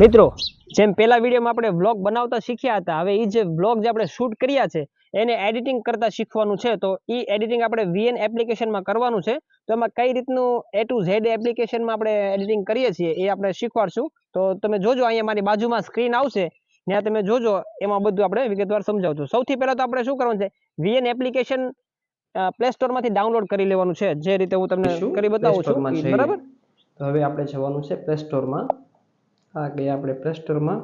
મિત્રો જેમ પેલા વિડીયોમાં આપણે વ્લોગ બનાવતા શીખ્યા હતા હવે એ જે વ્લોગ જે આપણે શૂટ કર્યા છે એને એડિટિંગ કરતા શીખવાનું છે તો એ એડિટિંગ આપણે વીએન એપ્લિકેશનમાં કરવાનું છે. તો એમાં કઈ રીતનું એ ટુ ઝેડ એપ્લિકેશનમાં આપણે એડિટિંગ કરીએ છીએ એ આપણે શીખવાડશું. તો તમે જોજો અહીંયા મારી બાજુમાં સ્ક્રીન આવશે. ત્યાં તમે જોજો એમાં બધું આપણે વિગતવાર સમજાવશું. સૌથી પહેલાં તો આપણે શું કરવાનું છે વીએન એપ્લિકેશન પ્લે સ્ટોરમાંથી ડાઉનલોડ કરી લેવાનું છે. જે રીતે હું તમને કરી બતાવું છું. બરાબર? તો હવે આપણે જવાનું છે પ્લે સ્ટોરમાં આ ગયા આપણે પ્લે સ્ટોરમાં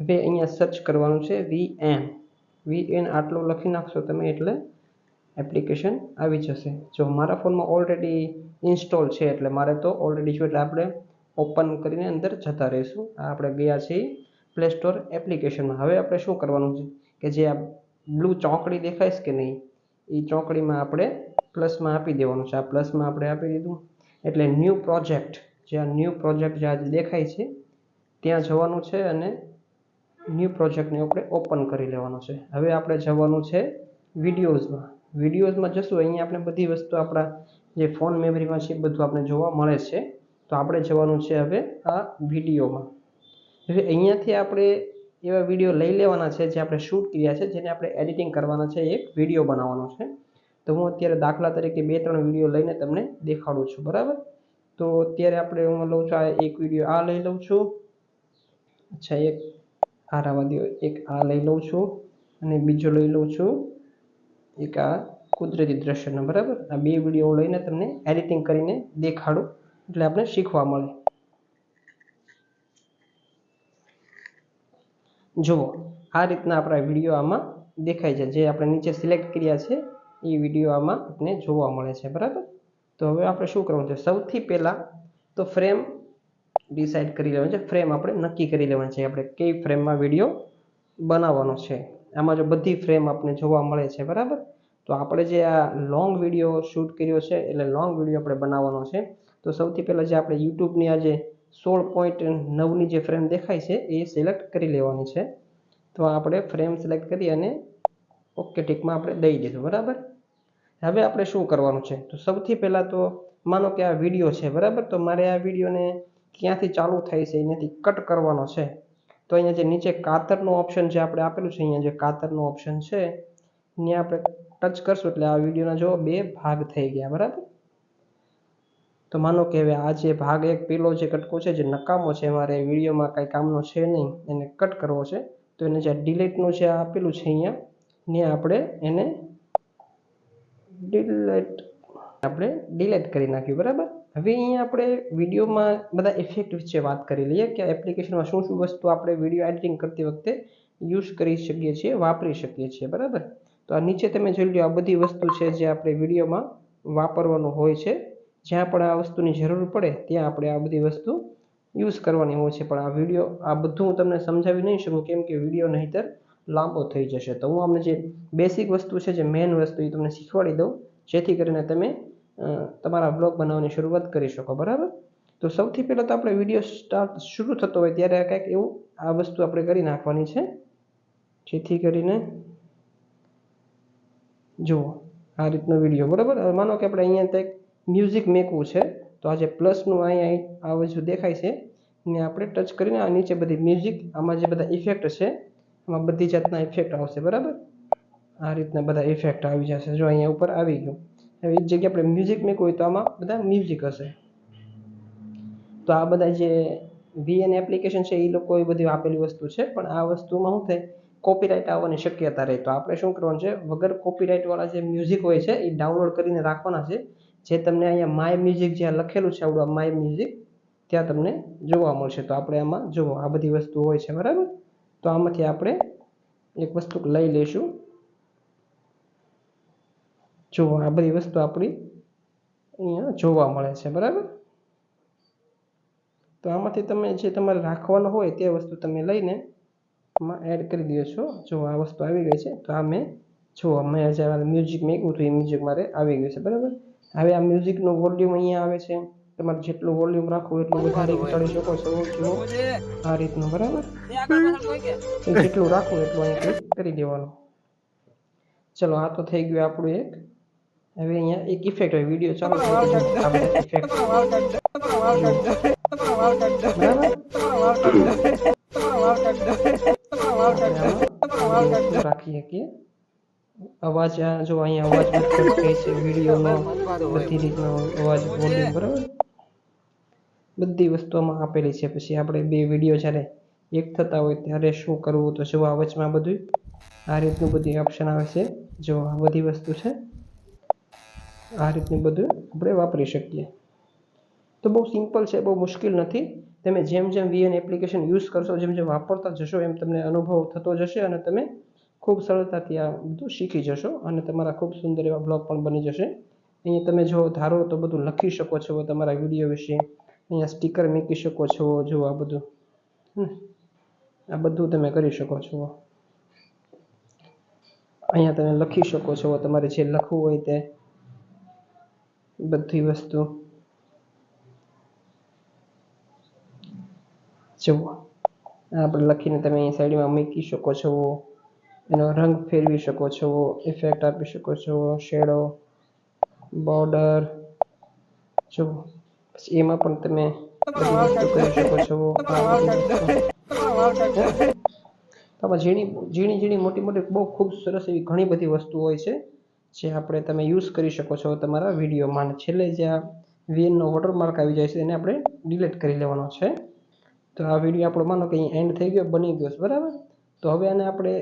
હવે અહીંયા સર્ચ કરવાનું છે વી એન વી એન આટલું લખી નાખશો તમે એટલે એપ્લિકેશન આવી જશે. જો મારા ફોનમાં ઓલરેડી ઇન્સ્ટોલ છે એટલે મારે તો ઓલરેડી છે એટલે આપણે ઓપન કરીને અંદર જતા રહીશું. આ આપણે ગયા છીએ પ્લે સ્ટોર એપ્લિકેશનમાં હવે આપણે શું કરવાનું છે? કે જે આ બ્લુ ચોકડી દેખાય કે નહીં? એ ચોકડીમાં આપણે પ્લસમાં આપી દેવાનું છે. આ પ્લસમાં આપણે આપી દીધું. એટલે ન્યૂ પ્રોજેક્ટ જે આ ન્યૂ પ્રોજેક્ટ જે આજે દેખાય છે ત્યાં જવાનું છે અને ન્યૂ પ્રોજેક્ટને આપણે ઓપન કરી લેવાનું છે. હવે આપણે જવાનું છે વિડીયોઝમાં વિડીયોઝમાં જશું, અહીંયા આપણે બધી વસ્તુ આપણા જે ફોન મેમરીમાં છે બધું આપણે જોવા મળે છે. તો આપણે જવાનું છે હવે આ વિડીયોમાં હવે અહીંયાથી આપણે એવા વીડિયો લઈ લેવાના છે જે આપણે શૂટ કર્યા છે, જેને આપણે એડિટિંગ કરવાના છે, એક વીડિયો બનાવવાનો છે. તો હું અત્યારે દાખલા તરીકે બે, ત્રણ વીડિયો લઈને તમને દેખાડું છું, બરાબર? તો અત્યારે આપણે હું લઉં છું, આ એક વીડિયો આ લઈ લઉં છું. અચ્છા, એક આ રાવા દો એક આ લઈ લઉં છું અને બીજો લઈ લઉં છું. એક આ કુદરતી દ્રશ્યનો, બરાબર? આ બે વીડિયો લઈને તમને એડિટિંગ કરીને દેખાડું, એટલે આપણે શીખવા મળે. જુઓ, આ રીતના આપણા વીડિયો આમાં દેખાય છે. જે આપણે નીચે સિલેક્ટ કર્યા છે, એ વીડિયો આમાં આપણે જોવા મળે છે, બરાબર? તો હવે આપણે શું કરવું છે? સૌથી પહેલાં તો ફ્રેમ ડિસાઇડ કરી લેવાનું છે. ફ્રેમ આપણે નક્કી કરી લેવાની છે. આપણે કઈ ફ્રેમમાં વીડિયો બનાવવાનો છે. આમાં જો બધી ફ્રેમ આપણે જોવા મળે છે, બરાબર? તો આપણે જે આ લોંગ વીડિયો શૂટ કર્યો છે, એટલે લોંગ વીડિયો આપણે બનાવવાનો છે. તો સૌથી પહેલાં જે આપણે યુટ્યુબની આ જે સોળ પોઈન્ટ નવની જે ફ્રેમ દેખાય છે, એ સિલેક્ટ કરી લેવાની છે. તો આપણે ફ્રેમ સિલેક્ટ કરી અને ઓકે ટીકમાં આપણે દઈ દીધું, બરાબર? હવે આપણે શું કરવાનું છે? તો સૌથી પહેલાં તો માનો કે આ વીડિયો છે, બરાબર? તો મારે આ વિડીયોને ક્યાંથી ચાલુ થાય છે, એનાથી કટ કરવાનો છે. તો અહીંયા જે નીચે કાતરનો ઓપ્શન જે આપણે આપેલું છે, અહીંયા જે કાતરનો ઓપ્શન છે ત્યાં આપણે ટચ કરશું એટલે આ વિડીયોના જો બે ભાગ થઈ ગયા, બરાબર? તો માનો કે હવે આ જે ભાગ, એક પેલો જે કટકો છે, જે નકામો છે મારે વિડીયોમાં કાંઈ કામનો છે નહીં, એને કટ કરવો છે. તો એને જે ડિલીટનું જે આપેલું છે અહીંયા ત્યાં આપણે એને ડિલેટ આપણે ડિલેટ કરી નાખ્યું બરાબર? હવે અહીંયા આપણે વિડીયોમાં બધા ઇફેક્ટ વિશે વાત કરી લઈએ કે એપ્લિકેશનમાં શું શું વસ્તુ આપણે વીડિયો એડિટિંગ કરતી વખતે યુઝ કરી શકીએ છીએ, વાપરી શકીએ છીએ, બરાબર? તો આ નીચે તમે જોઈ લો આ બધી વસ્તુ છે જે આપણે વિડીયોમાં વાપરવાનું હોય છે. જ્યાં પણ આ વસ્તુની જરૂર પડે, ત્યાં આપણે આ બધી વસ્તુ યુઝ કરવાની હોય છે. પણ આ વીડિયો, આ બધું હું તમને સમજાવી નહીં શકું, કેમ કે વીડિયો નહીંતર લાંબો થઈ જશે. તો હું અમને જે બેસિક વસ્તુ છે, જે મેઇન વસ્તુ એ તમને શીખવાડી દઉં. જેથી કરીને તમે તમારા બ્લોગ બનાવવાની શરૂઆત કરી શકો, બરાબર? તો સૌથી પહેલાં તો આપણે વીડિયો સ્ટાર્ટ શરૂ થતો હોય ત્યારે કંઈક એવું આ વસ્તુ આપણે કરી નાખવાની છે. જેથી કરીને જુઓ, આ રીતનો વીડિયો, બરાબર? માનો કે આપણે અહીંયા કંઈક મ્યુઝિક મેકવું છે, તો આ જે પ્લસનું અહીંયા આ વસ્તુ દેખાય છે. ને આપણે ટચ કરીને આ નીચે બધી મ્યુઝિક આમાં જે બધા ઇફેક્ટ છે એમાં બધી જાતના ઇફેક્ટ આવશે, બરાબર? આ રીતના બધા ઇફેક્ટ આવી જશે, જો અહીંયા ઉપર આવી ગયું. હવે એ જગ્યાએ આપણે મ્યુઝિક મેકવું હોય તો આમાં બધા મ્યુઝિક હશે. તો આ બધા જે વીએન એપ્લિકેશન છે, એ લોકો એ બધી આપેલી વસ્તુ છે, પણ આ વસ્તુમાં શું થાય? કોપીરાઇટ આવવાની શક્યતા રહે. તો આપણે શું કરવાનું છે? વગર કોપીરાઇટવાળા જે મ્યુઝિક હોય છે, એ ડાઉનલોડ કરીને રાખવાના છે. જે તમને અહીંયા માય મ્યુઝિક જ્યાં લખેલું છે, આવડું માય મ્યુઝિક ત્યાં તમને જોવા મળશે. તો આપણે આમાં જુઓ આ બધી વસ્તુ હોય છે, બરાબર? તો આમાંથી આપણે એક વસ્તુ લઈ લઈશું. જુઓ આ બધી વસ્તુ આપણી અહીંયા જોવા મળે છે, બરાબર? તો આમાંથી તમે જે તમારે રાખવાનું હોય તે વસ્તુ તમે લઈને આમાં એડ કરી દો છો. જો આ વસ્તુ આવી ગઈ છે, તો આ મેં જોવા મેં જે મ્યુઝિક મેં હતું એ મ્યુઝિક મારે આવી ગયું છે, બરાબર? હવે આ મ્યુઝિકનું વોલ્યુમ અહીંયા આવે છે. તમારે જેટલું વોલ્યુમ રાખવું એટલું વધારે ઘટાડી શકો છો જો આ રીતનું, બરાબર? જેટલું રાખવું એટલું અહીં કરી દેવાનું. ચલો, આ તો થઈ ગયું આપણું એક હવે અહીંયા એક ઇફેક્ટ હોય વીડિયો ચાલુ ઇફેક્ટ રાખી શકીએ અવાજ જો અહીંયા અવાજ બધો થઈ છે વિડીયોનો બધી રીતનો અવાજ વોલ્યુમ બરાબર? બધી વસ્તુઓમાં આપેલી છે. પછી આપણે બે વીડિયો જ્યારે એક થતા હોય ત્યારે શું કરવું તો જો આ વચમાં બધું આ રીતનું બધી ઓપ્શન આવે છે. જો આ બધી વસ્તુ છે આ રીતનું બધું આપણે વાપરી શકીએ. તો બહુ સિમ્પલ છે, બહુ મુશ્કેલ નથી. તમે જેમ જેમ વીએન એપ્લિકેશન યુઝ કરશો, જેમ જેમ વાપરતા જશો, એમ તમને અનુભવ થતો જશે અને તમે ખૂબ સરળતાથી આ બધું શીખી જશો અને તમારા ખૂબ સુંદર એવા બ્લોગ પણ બની જશે. અહીંયા તમે જો ધારો તો બધું લખી શકો છો તમારા વીડિયો વિશે, અહીંયા સ્ટીકર મૂકી શકો છો, જો આ બધું આ બધું તમે કરી શકો છો. અહીંયા તમે લખી શકો છો તમારે જે લખવું હોય તે. બધી વસ્તુ. જુઓ. આપણે લખીને તમે અહીં સાઈડમાં મૂકી શકો છો. એનો રંગ ફેરવી શકો છો. ઇફેક્ટ આપી શકો છો. શેડો બોર્ડર જુઓ. પછી એમાં પણ તમે કરી શકો છો. આમાં ઝીણી ઝીણી ઝીણી મોટી મોટી બહુ ખૂબ સરસ એવી ઘણી બધી વસ્તુ હોય છે. જે આપણે તમે યુઝ કરી શકો છો તમારા વિડીયોમાં છેલ્લે જે આ વીએનનો વોટરમાર્ક આવી જાય છે એને આપણે ડિલીટ કરી લેવાનો છે. તો આ વીડિયો આપણો માનો કે અહીં એન્ડ થઈ ગયો, બની ગયો છે, બરાબર? તો હવે આને આપણે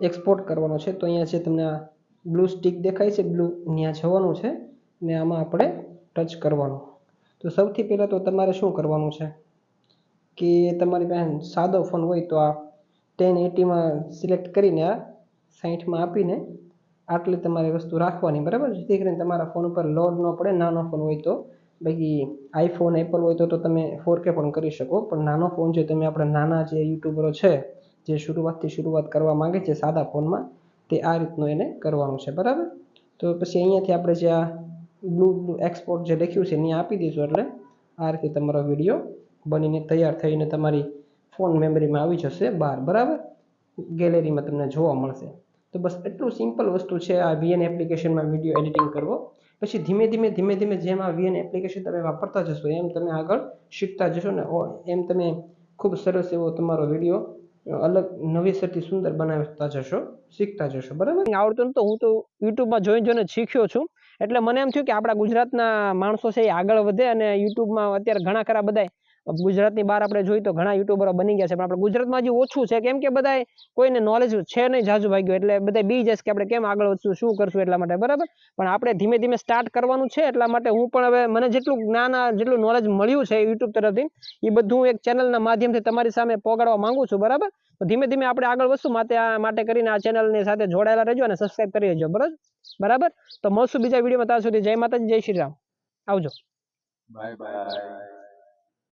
એક્સપોર્ટ કરવાનો છે. તો અહીંયા છે તમને બ્લુ સ્ટિક દેખાય છે બ્લુ ત્યાં જવાનું છે, ને આમાં આપણે ટચ કરવાનું. તો સૌથી પહેલાં તો તમારે શું કરવાનું છે? કે તમારી પાસે સાદો ફોન હોય તો આ ટેન એટીમાં સિલેક્ટ કરીને આ સાહીઠમાં આપીને આટલી તમારી વસ્તુ રાખવાની, બરાબર જેથી કરીને તમારા ફોન ઉપર લોડ ન પડે, નાનો ફોન હોય તો. બાકી આઈફોન એપલ હોય તો તમે ફોર કે પણ કરી શકો, પણ નાનો ફોન છે તમે આપણે નાના જે યુટ્યુબરો છે, જે શરૂઆતથી શરૂઆત કરવા માંગે છે સાદા ફોનમાં તે આ રીતનું એને કરવાનું છે, બરાબર? તો પછી અહીંયાથી આપણે જે આ બ્લુ બ્લુ એક્સપોર્ટ જે લખ્યું છે, ત્યાં આપી દઈશું એટલે આ રીતે તમારો વીડિયો બનીને તૈયાર થઈને તમારી ફોન મેમરીમાં આવી જશે બહાર બરાબર? ગેલેરીમાં તમને જોવા મળશે. તો બસ એટલું સિમ્પલ વસ્તુ છે આ વીએન એપ્લિકેશનમાં વીડિયો એડિટિંગ કરવો. પછી ધીમે ધીમે ધીમે ધીમે જેમ આ વીએન એપ્લિકેશન તમે વાપરતા જશો, એમ તમે આગળ શીખતા જશો ને એમ તમે ખૂબ સરસ એવો તમારો વીડિયો અલગ નવેસરથી સુંદર બનાવતા જશો, શીખતા જશો, બરાબર? આવડતું તો હું તો યુટ્યુબમાં જોઈને જોઈને શીખ્યો છું. એટલે મને એમ થયું કે આપણા ગુજરાતના માણસો છે એ આગળ વધે અને યુટ્યુબમાં અત્યારે ઘણા ખરા બધા ગુજરાતની બહાર આપણે જોઈએ તો ઘણા યુટ્યુબરો બની ગયા છે, પણ આપણે ગુજરાતમાં હજી ઓછું છે, કેમ કે બધા કોઈને નોલેજ છે નહીં જાજુ ભાગ્યું એટલે બધા બી જશે કે આપણે કેમ આગળ વધશું, શું કરશું એટલા માટે, બરાબર? પણ આપણે ધીમે ધીમે સ્ટાર્ટ કરવાનું છે, એટલા માટે હું પણ હવે મને જેટલું જ્ઞાન, જેટલું નોલેજ મળ્યું છે યુટ્યુબ તરફથી, એ બધું હું એક ચેનલના માધ્યમથી તમારી સામે પોગાડવા માંગુ છું, બરાબર? તો ધીમે ધીમે આપણે આગળ વધશું, માટે માટે કરીને આ ચેનલની સાથે જોડાયેલા રહેજો અને સબસ્ક્રાઈબ કરી લેજો, બરાબર? બરાબર? તો મળશું બીજા વિડીયોમાં ત્યાં સુધી જય માતાજી, જય શ્રી રામ. આવજો. Bye bye.